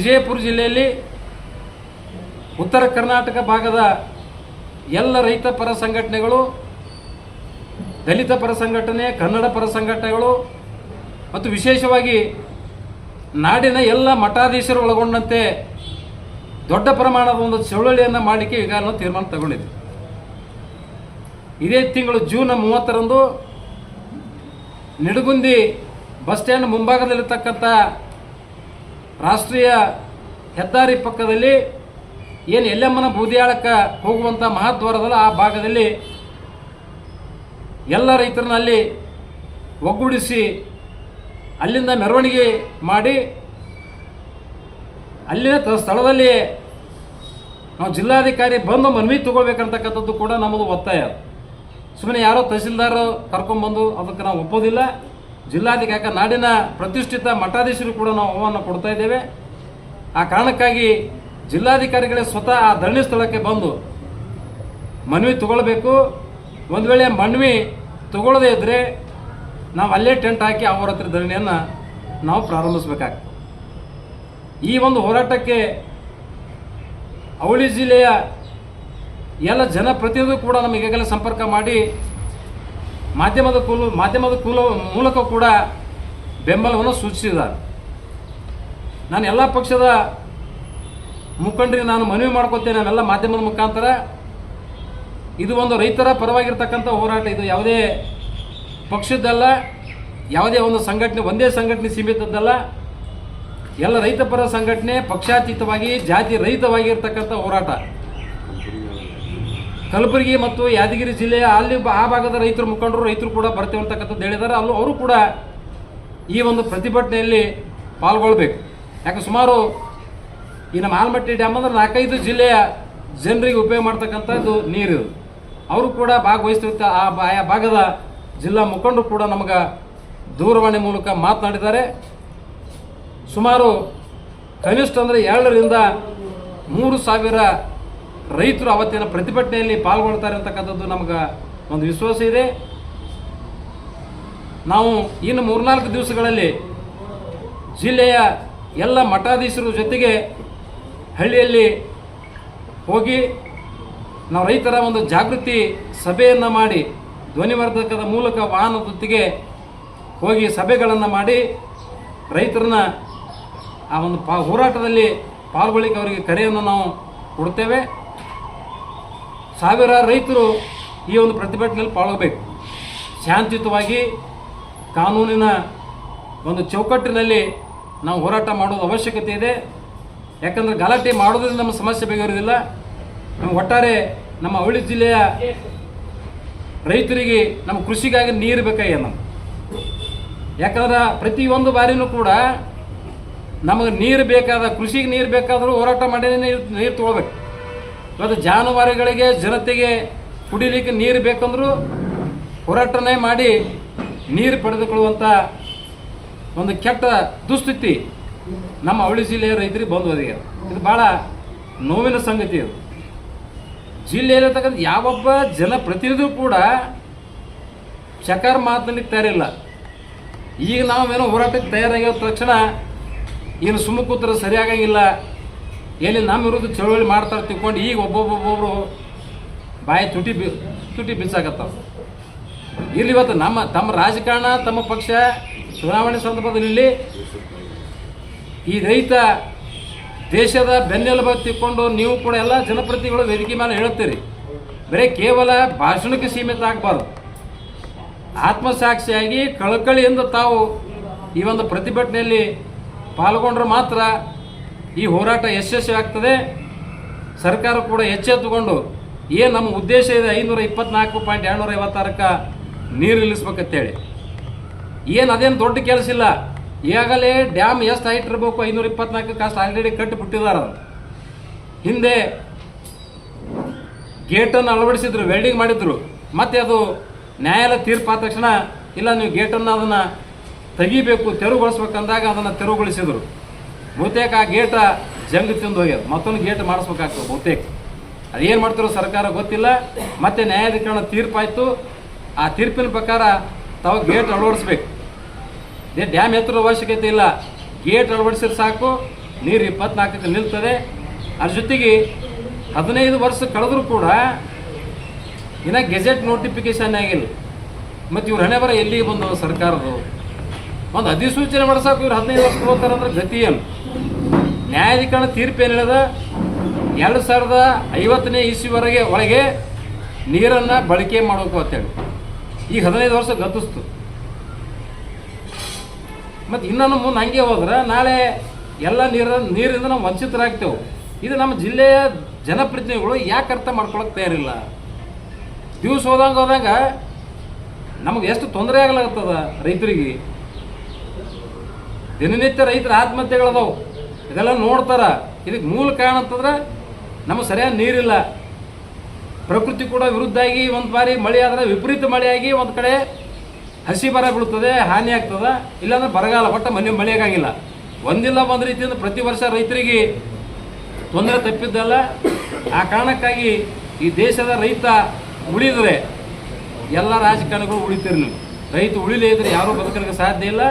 ವಿಜಯಪುರ ಜಿಲ್ಲೆಯಲ್ಲಿ ಉತ್ತರ ಕರ್ನಾಟಕ ಭಾಗದ ಎಲ್ಲ ರೈತ ಪರ ಸಂಘಟನೆಗಳು, ದಲಿತ ಪರ ಸಂಘಟನೆ, ಕನ್ನಡ ಪರ ಸಂಘಟನೆಗಳು ಮತ್ತು ವಿಶೇಷವಾಗಿ ನಾಡಿನ ಎಲ್ಲ ಮಠಾಧೀಶರು ಒಳಗೊಂಡಂತೆ ದೊಡ್ಡ ಪ್ರಮಾಣದ ಒಂದು ಚಳುವಳಿಯನ್ನು ಮಾಡಲಿಕ್ಕೆ ಈಗ ನಾವು ತೀರ್ಮಾನ ತಗೊಂಡಿದ್ವಿ. ಇದೇ ತಿಂಗಳು ಜೂನ್ ಮೂವತ್ತರಂದು ನಿಡಗುಂದಿ ಬಸ್ ಸ್ಟ್ಯಾಂಡ್ ಮುಂಭಾಗದಲ್ಲಿರ್ತಕ್ಕಂಥ ರಾಷ್ಟ್ರೀಯ ಹೆದ್ದಾರಿ ಪಕ್ಕದಲ್ಲಿ ಏನು ಎಲ್ಲಮ್ಮನ ಬೂದಿಯಾಳಕ್ಕೆ ಹೋಗುವಂಥ ಮಹಾದ್ವಾರದಲ್ಲ ಆ ಭಾಗದಲ್ಲಿ ಎಲ್ಲ ರೈತರನ್ನ ಅಲ್ಲಿ ಒಗ್ಗೂಡಿಸಿ ಅಲ್ಲಿಂದ ಮೆರವಣಿಗೆ ಮಾಡಿ ಅಲ್ಲಿನ ಸ್ಥಳದಲ್ಲಿ ನಾವು ಜಿಲ್ಲಾಧಿಕಾರಿ ಬಂದು ಮನವಿ ತಗೊಳ್ಬೇಕಂತಕ್ಕಂಥದ್ದು ಕೂಡ ನಮ್ಮದು ಒತ್ತಾಯ. ಸುಮ್ಮನೆ ಯಾರೋ ತಹಸೀಲ್ದಾರ್ ಕರ್ಕೊಂಡ್ಬಂದು ಅದಕ್ಕೆ ನಾವು ಒಪ್ಪೋದಿಲ್ಲ. ಜಿಲ್ಲಾಧಿಕಾರಿ ನಾಡಿನ ಪ್ರತಿಷ್ಠಿತ ಮಠಾಧೀಶರು ಕೂಡ ನಾವು ಆಹ್ವಾನ ಕೊಡ್ತಾ ಇದ್ದೇವೆ. ಆ ಕಾರಣಕ್ಕಾಗಿ ಜಿಲ್ಲಾಧಿಕಾರಿಗಳೇ ಸ್ವತಃ ಆ ಧರಣಿ ಸ್ಥಳಕ್ಕೆ ಬಂದು ಮನವಿ ತಗೊಳ್ಬೇಕು. ಒಂದು ವೇಳೆ ಮನವಿ ತಗೊಳ್ಳದೇ ಇದ್ದರೆ ನಾವು ಅಲ್ಲೇ ಟೆಂಟ್ ಹಾಕಿ ಅವರ ಹತ್ರ ಧರಣಿಯನ್ನು ನಾವು ಪ್ರಾರಂಭಿಸಬೇಕಾಗ್ತದೆ ಈ ಒಂದು ಹೋರಾಟಕ್ಕೆ ಅವಳಿ ಜಿಲ್ಲೆಯ ಎಲ್ಲ ಜನಪ್ರತಿನಿಧಿ ಕೂಡ ನಮಗೆ ಈಗಾಗಲೇ ಸಂಪರ್ಕ ಮಾಡಿ ಮಾಧ್ಯಮದ ಕೂಲು, ಮಾಧ್ಯಮದ ಕೂಲ ಮೂಲಕ ಕೂಡ ಬೆಂಬಲವನ್ನು ಸೂಚಿಸಿದ್ದಾರೆ. ನಾನು ಎಲ್ಲ ಪಕ್ಷದ ಮುಖಂಡರಿಗೆ ನಾನು ಮನವಿ ಮಾಡ್ಕೊತೇನೆ, ನಾವೆಲ್ಲ ಮಾಧ್ಯಮದ ಮುಖಾಂತರ. ಇದು ಒಂದು ರೈತರ ಪರವಾಗಿರ್ತಕ್ಕಂಥ ಹೋರಾಟ, ಇದು ಯಾವುದೇ ಪಕ್ಷದ್ದಲ್ಲ, ಯಾವುದೇ ಒಂದು ಸಂಘಟನೆ, ಒಂದೇ ಸಂಘಟನೆ ಸೀಮಿತದ್ದಲ್ಲ. ಎಲ್ಲ ರೈತ ಪರ ಸಂಘಟನೆ ಪಕ್ಷಾತೀತವಾಗಿ, ಜಾತಿ ರಹಿತವಾಗಿರ್ತಕ್ಕಂಥ ಹೋರಾಟ. ಕಲಬುರಗಿ ಮತ್ತು ಯಾದಗಿರಿ ಜಿಲ್ಲೆಯ ಅಲ್ಲಿ ಆ ಭಾಗದ ರೈತರ ಮುಖಂಡರು, ರೈತರು ಕೂಡ ಬರ್ತೇವೆ ಅಂತಕ್ಕಂಥದ್ದು ಹೇಳಿದ್ದಾರೆ. ಅಲ್ಲೂ ಅವರು ಕೂಡ ಈ ಒಂದು ಪ್ರತಿಭಟನೆಯಲ್ಲಿ ಪಾಲ್ಗೊಳ್ಬೇಕು. ಯಾಕೆ ಸುಮಾರು ಈ ನಮ್ಮ ಆಲ್ಮಟ್ಟಿ ಡ್ಯಾಮ್ ಅಂದ್ರೆ ನಾಲ್ಕೈದು ಜಿಲ್ಲೆಯ ಜನರಿಗೆ ಉಪಯೋಗ ಮಾಡ್ತಕ್ಕಂಥದ್ದು ನೀರು ಅವರು ಕೂಡ ಭಾಗವಹಿಸ್ತಿರ್ತ ಆ ಆಯಾ ಭಾಗದ ಜಿಲ್ಲಾ ಮುಖಂಡರು ಕೂಡ ನಮಗೆ ದೂರವಾಣಿ ಮೂಲಕ ಮಾತನಾಡಿದ್ದಾರೆ. ಸುಮಾರು ಕನಿಷ್ಠ ಅಂದರೆ ಎರಡರಿಂದ ಮೂರು ಸಾವಿರ ರೈತರು ಅವತ್ತಿನ ಪ್ರತಿಭಟನೆಯಲ್ಲಿ ಪಾಲ್ಗೊಳ್ತಾರೆ ಅಂತಕ್ಕಂಥದ್ದು ನಮಗೆ ಒಂದು ವಿಶ್ವಾಸ ಇದೆ. ನಾವು ಇನ್ನು ಮೂರ್ನಾಲ್ಕು ದಿವಸಗಳಲ್ಲಿ ಜಿಲ್ಲೆಯ ಎಲ್ಲ ಮಠಾಧೀಶರ ಜೊತೆಗೆ ಹಳ್ಳಿಯಲ್ಲಿ ಹೋಗಿ ನಾವು ರೈತರ ಒಂದು ಜಾಗೃತಿ ಸಭೆಯನ್ನು ಮಾಡಿ, ಧ್ವನಿವರ್ಧಕದ ಮೂಲಕ ವಾಹನದೊತ್ತಿಗೆ ಹೋಗಿ ಸಭೆಗಳನ್ನು ಮಾಡಿ, ರೈತರನ್ನ ಆ ಒಂದು ಪಾ, ಹೋರಾಟದಲ್ಲಿ ಪಾಲ್ಗೊಳ್ಳಿಕ್ಕೆ ಅವರಿಗೆ ಕರೆಯನ್ನು ನಾವು ಕೊಡ್ತೇವೆ. ಸಾವಿರಾರು ರೈತರು ಈ ಒಂದು ಪ್ರತಿಭಟನೆಯಲ್ಲಿ ಪಾಲ್ಗೊಳ್ಬೇಕು. ಶಾಂತಿಯುತವಾಗಿ ಕಾನೂನಿನ ಒಂದು ಚೌಕಟ್ಟಿನಲ್ಲಿ ನಾವು ಹೋರಾಟ ಮಾಡೋದು ಅವಶ್ಯಕತೆ ಇದೆ. ಯಾಕಂದರೆ ಗಲಾಟೆ ಮಾಡೋದ್ರಿಂದ ನಮ್ಮ ಸಮಸ್ಯೆ ಬೇಗಿರೋದಿಲ್ಲ ನಮ್ಮ ಒಟ್ಟಾರೆ ನಮ್ಮ ಅವಳಿ ಜಿಲ್ಲೆಯ ರೈತರಿಗೆ ನಮ್ಮ ಕೃಷಿಗಾಗಿ ನೀರು ಬೇಕಾಗಿ ನಮ್ಗೆ. ಯಾಕಂದ್ರೆ ಪ್ರತಿಯೊಂದು ಬಾರಿನೂ ಕೂಡ ನಮಗೆ ನೀರು ಬೇಕಾದ, ಕೃಷಿಗೆ ನೀರು ಬೇಕಾದರೂ ಹೋರಾಟ ಮಾಡಿ ನೀರು ನೀರು ತೊಗೊಳ್ಬೇಕು. ಇವತ್ತು ಜಾನುವಾರುಗಳಿಗೆ ಜನತೆಗೆ ಕುಡಿಲಿಕ್ಕೆ ನೀರು ಬೇಕಂದರೂ ಹೋರಾಟನೇ ಮಾಡಿ ನೀರು ಪಡೆದುಕೊಳ್ಳುವಂಥ ಒಂದು ಕೆಟ್ಟ ದುಸ್ಥಿತಿ ನಮ್ಮ ಅವಳಿ ಜಿಲ್ಲೆಯ ರೈತರಿಗೆ ಬಂದು ಹೋದಿಗೆ ಇದು ಭಾಳ ನೋವಿನ ಸಂಗತಿ ಇದು. ಜಿಲ್ಲೆಯಲ್ಲಿರ್ತಕ್ಕಂಥ ಯಾವೊಬ್ಬ ಜನಪ್ರತಿನಿಧಿಯೂ ಕೂಡ ಚಕಾರ ಮಾತಲ್ಲಿ ತಯಾರಿಲ್ಲ. ಈಗ ನಾವೇನೋ ಹೋರಾಟಕ್ಕೆ ತಯಾರಾಗಿರೋ ತಕ್ಷಣ ಏನು ಸುಮ್ಮ ಕೂತ್ರೆ ಸರಿಯಾಗಂಗಿಲ್ಲ ಎಲ್ಲಿ ನಮ್ಮ ವಿರುದ್ಧ ಚಳುವಳಿ ಮಾಡ್ತಾರೆ ತಿಳ್ಕೊಂಡು ಈಗ ಒಬ್ಬೊಬ್ಬೊಬ್ಬೊಬ್ರು ಬಾಯಿ ತುಟಿ ಬಿ ತುಟಿ ಬಿಸಾಕತ್ತಾವ. ಇಲ್ಲಿ ಇವತ್ತು ನಮ್ಮ ತಮ್ಮ ರಾಜಕಾರಣ, ತಮ್ಮ ಪಕ್ಷ ಚುನಾವಣೆ ಸಂದರ್ಭದಲ್ಲಿ ಈ ರೈತ ದೇಶದ ಬೆನ್ನೆಲುಬು ತಿಕ್ಕೊಂಡು ನೀವು ಕೂಡ ಎಲ್ಲ ಜನಪ್ರತಿನಿಧಿಗಳು ವೇದಿಕೆ ಮೇಲೆ ಹೇಳುತ್ತೀರಿ. ಬರೀ ಕೇವಲ ಭಾಷಣಕ್ಕೆ ಸೀಮಿತ ಆಗಬಾರ್ದು. ಆತ್ಮಸಾಕ್ಷಿಯಾಗಿ ಕಳಕಳಿಯಿಂದ ತಾವು ಈ ಒಂದು ಪ್ರತಿಭಟನೆಯಲ್ಲಿ ಪಾಲ್ಗೊಂಡ್ರೆ ಮಾತ್ರ ಈ ಹೋರಾಟ ಯಶಸ್ವಿ ಆಗ್ತದೆ. ಸರ್ಕಾರ ಕೂಡ ಎಚ್ಚೆತ್ತುಕೊಂಡು ಏನು ನಮ್ಮ ಉದ್ದೇಶ ಇದೆ ಐನೂರ ಇಪ್ಪತ್ನಾಲ್ಕು ಪಾಯಿಂಟ್ ಎರಡುನೂರ ಐವತ್ತಾರಕ್ಕೆ ನೀರು ನಿಲ್ಲಿಸ್ಬೇಕಂತೇಳಿ ಏನು ಅದೇನು ದೊಡ್ಡ ಕೆಲಸ ಇಲ್ಲ. ಈಗಾಗಲೇ ಡ್ಯಾಮ್ ಎಷ್ಟು ಹೈಟ್ ಇರಬೇಕು ಐನೂರ ಇಪ್ಪತ್ನಾಲ್ಕಕ್ಕೆ ಅಷ್ಟು ಆಲ್ರೆಡಿ ಕಟ್ಟಿ ಬಿಟ್ಟಿದ್ದಾರೆ ಹಿಂದೆ ಗೇಟನ್ನು ಅಳವಡಿಸಿದ್ರು, ವೆಲ್ಡಿಂಗ್ ಮಾಡಿದ್ರು. ಮತ್ತೆ ಅದು ನ್ಯಾಯಾಲಯ ತೀರ್ಪಾದ ತಕ್ಷಣ, ಇಲ್ಲ ನೀವು ಗೇಟನ್ನು ಅದನ್ನು ತೆಗಿಬೇಕು, ತೆರವುಗೊಳಿಸ್ಬೇಕಂದಾಗ ಅದನ್ನು ತೆರವುಗೊಳಿಸಿದ್ರು. ಬಹುತೇಕ ಆ ಗೇಟ ಜಂಗ್ ತಿಂದು ಹೋಗ್ಯದ. ಮತ್ತೊಂದು ಗೇಟ್ ಮಾಡಿಸ್ಬೇಕಾಗ್ತದೆ ಬಹುತೇಕ. ಅದೇನು ಮಾಡ್ತಿರೋ ಸರ್ಕಾರ ಗೊತ್ತಿಲ್ಲ. ಮತ್ತೆ ನ್ಯಾಯಾಧಿಕರಣ ತೀರ್ಪಾಯಿತು. ಆ ತೀರ್ಪಿನ ಪ್ರಕಾರ ತಾವು ಗೇಟ್ ಅಳವಡಿಸ್ಬೇಕು. ಇದೇ ಡ್ಯಾಮ್ ಎತ್ತರ ಅವಶ್ಯಕತೆ ಇಲ್ಲ. ಗೇಟ್ ಅಳವಡಿಸಿದ್ರೆ ಸಾಕು. ನೀರು ಇಪ್ಪತ್ನಾಲ್ಕಕ್ಕೆ ನಿಲ್ತದೆ. ಅದ್ರ ಜೊತೆಗೆ ಹದಿನೈದು ವರ್ಷ ಕಳೆದ್ರೂ ಕೂಡ ಇನ್ನು ಗೆಜೆಟ್ ನೋಟಿಫಿಕೇಶನ್ ಆಗಿಲ್ಲ. ಮತ್ತು ಇವ್ರು ಹಣೆ ಬರ ಎಲ್ಲಿಗೆ ಬಂದವು ಸರ್ಕಾರದವರು? ಒಂದು ಅಧಿಸೂಚನೆ ಮಾಡಿಸಾಕು ಇವ್ರು ಹದಿನೈದು ವರ್ಷ ಹೋಗ್ತಾರೆ ಅಂದ್ರೆ ಗತಿ ಏನು? ನ್ಯಾಯಾಧಿಕರಣ ತೀರ್ಪು ಏನು ಹೇಳಿದ ಎರಡು ಸಾವಿರದ ಐವತ್ತನೇ ಇಸ್ವಿವರೆಗೆ ಒಳಗೆ ನೀರನ್ನು ಬಳಕೆ ಮಾಡಬೇಕು ಅಂತೇಳಿ. ಈಗ ಹದಿನೈದು ವರ್ಷ ಗತಿಸ್ತು. ಮತ್ತು ಇನ್ನೊಂದು ಮುಂದೆ ಹಂಗೆ ಹೋದ್ರೆ ನಾಳೆ ಎಲ್ಲ ನೀರ ನೀರಿಂದ ನಾವು ವಂಚಿತರಾಗ್ತೇವೆ. ಇದು ನಮ್ಮ ಜಿಲ್ಲೆಯ ಜನಪ್ರತಿನಿಧಿಗಳು ಯಾಕೆ ಅರ್ಥ ಮಾಡ್ಕೊಳಕ್ಕೆ ತಯಾರಿಲ್ಲ? ದಿವಸ ಹೋದಂಗೆ ಹೋದಂಗೆ ನಮಗೆ ಎಷ್ಟು ತೊಂದರೆ ಆಗ್ಲಾಗ್ತದ ರೈತರಿಗೆ? ದಿನನಿತ್ಯ ರೈತರ ಆತ್ಮಹತ್ಯೆಗಳದಾವು ಇದೆಲ್ಲ ನೋಡ್ತಾರೆ. ಇದಕ್ಕೆ ಮೂಲ ಕಾರಣ ಅಂತಂದ್ರೆ ನಮಗೆ ಸರಿಯಾದ ನೀರಿಲ್ಲ. ಪ್ರಕೃತಿ ಕೂಡ ವಿರುದ್ಧಾಗಿ ಒಂದು ಬಾರಿ ಮಳೆ ಆದರೆ ವಿಪರೀತ ಮಳೆಯಾಗಿ ಒಂದು ಕಡೆ ಹಸಿ ಬರ ಬೀಳ್ತದೆ, ಹಾನಿ ಆಗ್ತದೆ. ಇಲ್ಲಾಂದ್ರೆ ಬರಗಾಲ, ಒಟ್ಟು ಮನೆ ಮಳೆಯಾಗಿಲ್ಲ ಒಂದಿಲ್ಲ ಒಂದು ರೀತಿಯಿಂದ ಪ್ರತಿ ವರ್ಷ ರೈತರಿಗೆ ತೊಂದರೆ ತಪ್ಪಿದ್ದಲ್ಲ. ಆ ಕಾರಣಕ್ಕಾಗಿ ಈ ದೇಶದ ರೈತ ಉಳಿದರೆ ಎಲ್ಲ ರಾಜಕಾರಣಿಗಳು ನೀವು. ರೈತ ಉಳಿಲೇ ಇದ್ರೆ ಯಾರೂ ಬದುಕಲಿಕ್ಕೆ ಸಾಧ್ಯ ಇಲ್ಲ.